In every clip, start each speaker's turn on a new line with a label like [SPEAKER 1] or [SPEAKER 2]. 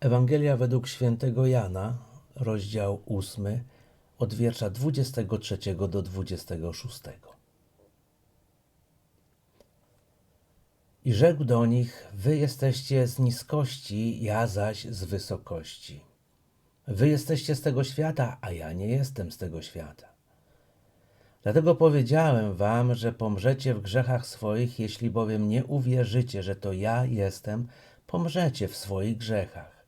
[SPEAKER 1] Ewangelia według świętego Jana, rozdział 8, od wiersza 23 do 26. I rzekł do nich: Wy jesteście z niskości, ja zaś z wysokości. Wy jesteście z tego świata, a ja nie jestem z tego świata. Dlatego powiedziałem wam, że pomrzecie w grzechach swoich, jeśli bowiem nie uwierzycie, że to ja jestem, pomrzecie w swoich grzechach.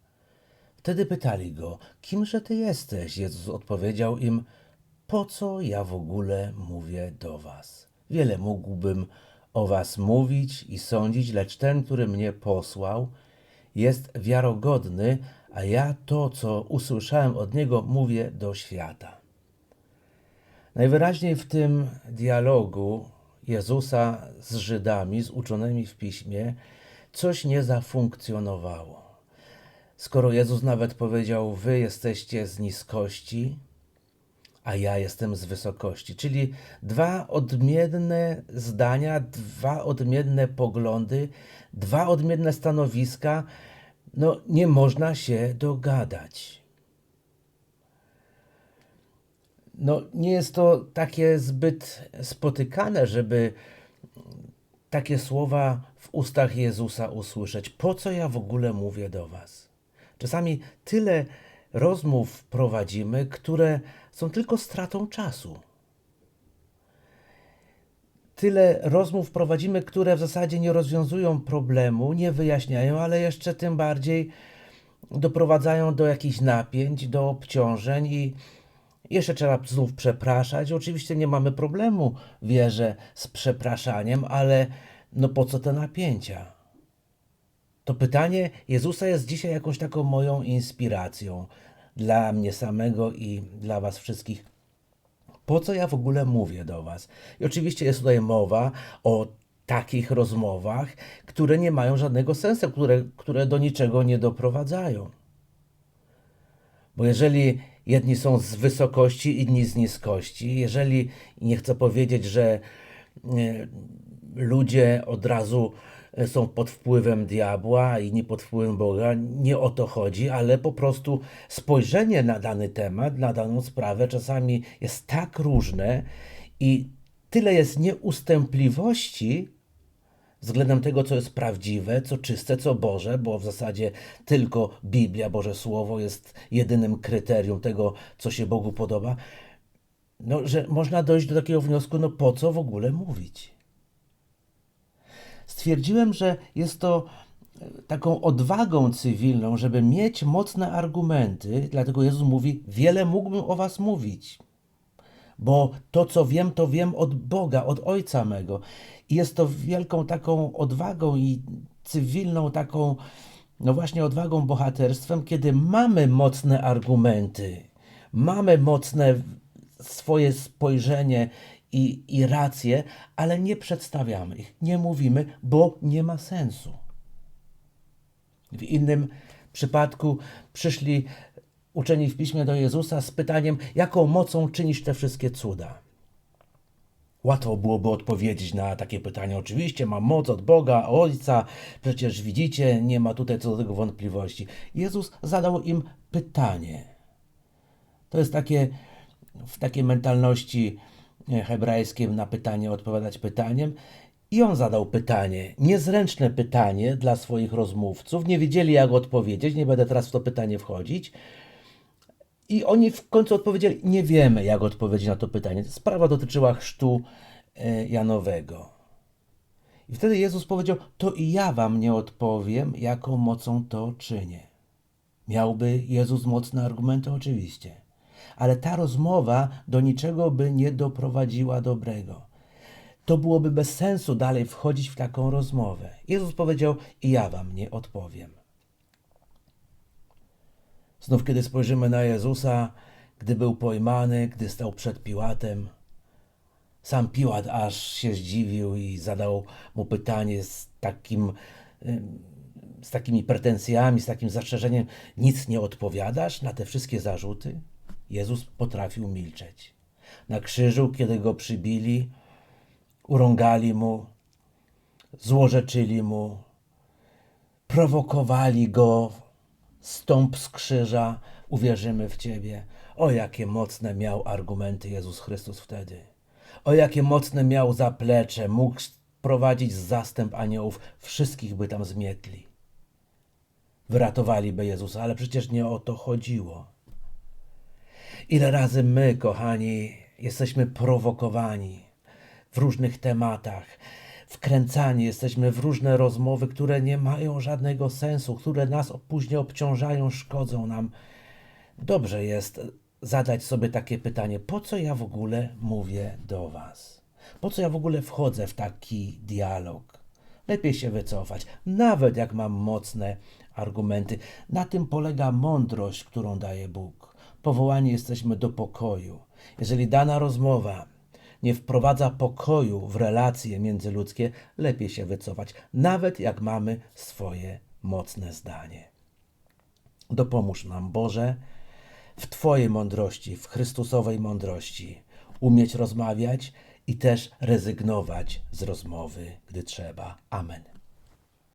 [SPEAKER 1] Wtedy pytali go, kimże ty jesteś? Jezus odpowiedział im, po co ja w ogóle mówię do was? Wiele mógłbym o was mówić i sądzić, lecz ten, który mnie posłał, jest wiarogodny, a ja to, co usłyszałem od niego, mówię do świata. Najwyraźniej w tym dialogu Jezusa z Żydami, z uczonymi w piśmie, coś nie zafunkcjonowało. Skoro Jezus nawet powiedział: Wy jesteście z niskości, a ja jestem z wysokości. Czyli dwa odmienne zdania, dwa odmienne poglądy, dwa odmienne stanowiska. No, nie można się dogadać. No, nie jest to takie zbyt spotykane, żeby takie słowa w ustach Jezusa usłyszeć. Po co ja w ogóle mówię do Was? Czasami tyle rozmów prowadzimy, które są tylko stratą czasu. Tyle rozmów prowadzimy, które w zasadzie nie rozwiązują problemu, nie wyjaśniają, ale jeszcze tym bardziej doprowadzają do jakichś napięć, do obciążeń i jeszcze trzeba znów przepraszać. Oczywiście nie mamy problemu, wierzę, z przepraszaniem, ale no po co te napięcia? To pytanie Jezusa jest dzisiaj jakąś taką moją inspiracją dla mnie samego i dla Was wszystkich. Po co ja w ogóle mówię do Was? I oczywiście jest tutaj mowa o takich rozmowach, które nie mają żadnego sensu, które, które do niczego nie doprowadzają. Bo jeżeli jedni są z wysokości, inni z niskości, jeżeli nie chcę powiedzieć, że e, ludzie od razu są pod wpływem diabła i nie pod wpływem Boga, nie o to chodzi, ale po prostu spojrzenie na dany temat, na daną sprawę czasami jest tak różne i tyle jest nieustępliwości, względem tego, co jest prawdziwe, co czyste, co Boże, bo w zasadzie tylko Biblia, Boże Słowo jest jedynym kryterium tego, co się Bogu podoba, no, że można dojść do takiego wniosku, no po co w ogóle mówić? Stwierdziłem, że jest to e, taką odwagą cywilną, żeby mieć mocne argumenty, dlatego Jezus mówi: Wiele mógłbym o Was mówić, bo to, co wiem, to wiem od Boga, od Ojca mego. I jest to wielką taką odwagą i cywilną taką, no właśnie odwagą, bohaterstwem, kiedy mamy mocne argumenty, mamy mocne swoje spojrzenie i, i racje, ale nie przedstawiamy ich, nie mówimy, bo nie ma sensu. W innym przypadku przyszli uczeni w piśmie do Jezusa z pytaniem, jaką mocą czynisz te wszystkie cuda? Łatwo byłoby odpowiedzieć na takie pytanie. Oczywiście mam moc od Boga, Ojca, przecież widzicie, nie ma tutaj co do tego wątpliwości. Jezus zadał im pytanie. To jest takie w takiej mentalności hebrajskiej na pytanie odpowiadać pytaniem. I on zadał pytanie, niezręczne pytanie dla swoich rozmówców. Nie wiedzieli, jak odpowiedzieć. Nie będę teraz w to pytanie wchodzić. I oni w końcu odpowiedzieli: Nie wiemy, jak odpowiedzieć na to pytanie. Sprawa dotyczyła chrztu e, Janowego. I wtedy Jezus powiedział: To i ja wam nie odpowiem, jaką mocą to czynię. Miałby Jezus mocne argumenty? Oczywiście. Ale ta rozmowa do niczego by nie doprowadziła dobrego. To byłoby bez sensu dalej wchodzić w taką rozmowę. Jezus powiedział: I ja wam nie odpowiem. Znów, kiedy spojrzymy na Jezusa, gdy był pojmany, gdy stał przed Piłatem, sam Piłat aż się zdziwił i zadał mu pytanie z takim, z takimi pretensjami, z takim zastrzeżeniem: Nic nie odpowiadasz na te wszystkie zarzuty? Jezus potrafił milczeć. Na krzyżu, kiedy go przybili, urągali mu, złorzeczyli mu, prowokowali go stąp z krzyża, uwierzymy w Ciebie. O, jakie mocne miał argumenty Jezus Chrystus wtedy. O, jakie mocne miał zaplecze, mógł prowadzić zastęp aniołów, wszystkich by tam zmietli. Wyratowaliby Jezusa, ale przecież nie o to chodziło. Ile razy my, kochani, jesteśmy prowokowani w różnych tematach, wkręcani jesteśmy w różne rozmowy, które nie mają żadnego sensu, które nas później obciążają, szkodzą nam. Dobrze jest zadać sobie takie pytanie: po co ja w ogóle mówię do Was? Po co ja w ogóle wchodzę w taki dialog? Lepiej się wycofać, nawet jak mam mocne argumenty. Na tym polega mądrość, którą daje Bóg. Powołani jesteśmy do pokoju. Jeżeli dana rozmowa nie wprowadza pokoju w relacje międzyludzkie, lepiej się wycofać, nawet jak mamy swoje mocne zdanie. Dopomóż nam, Boże, w Twojej mądrości, w Chrystusowej mądrości, umieć rozmawiać i też rezygnować z rozmowy, gdy trzeba. Amen.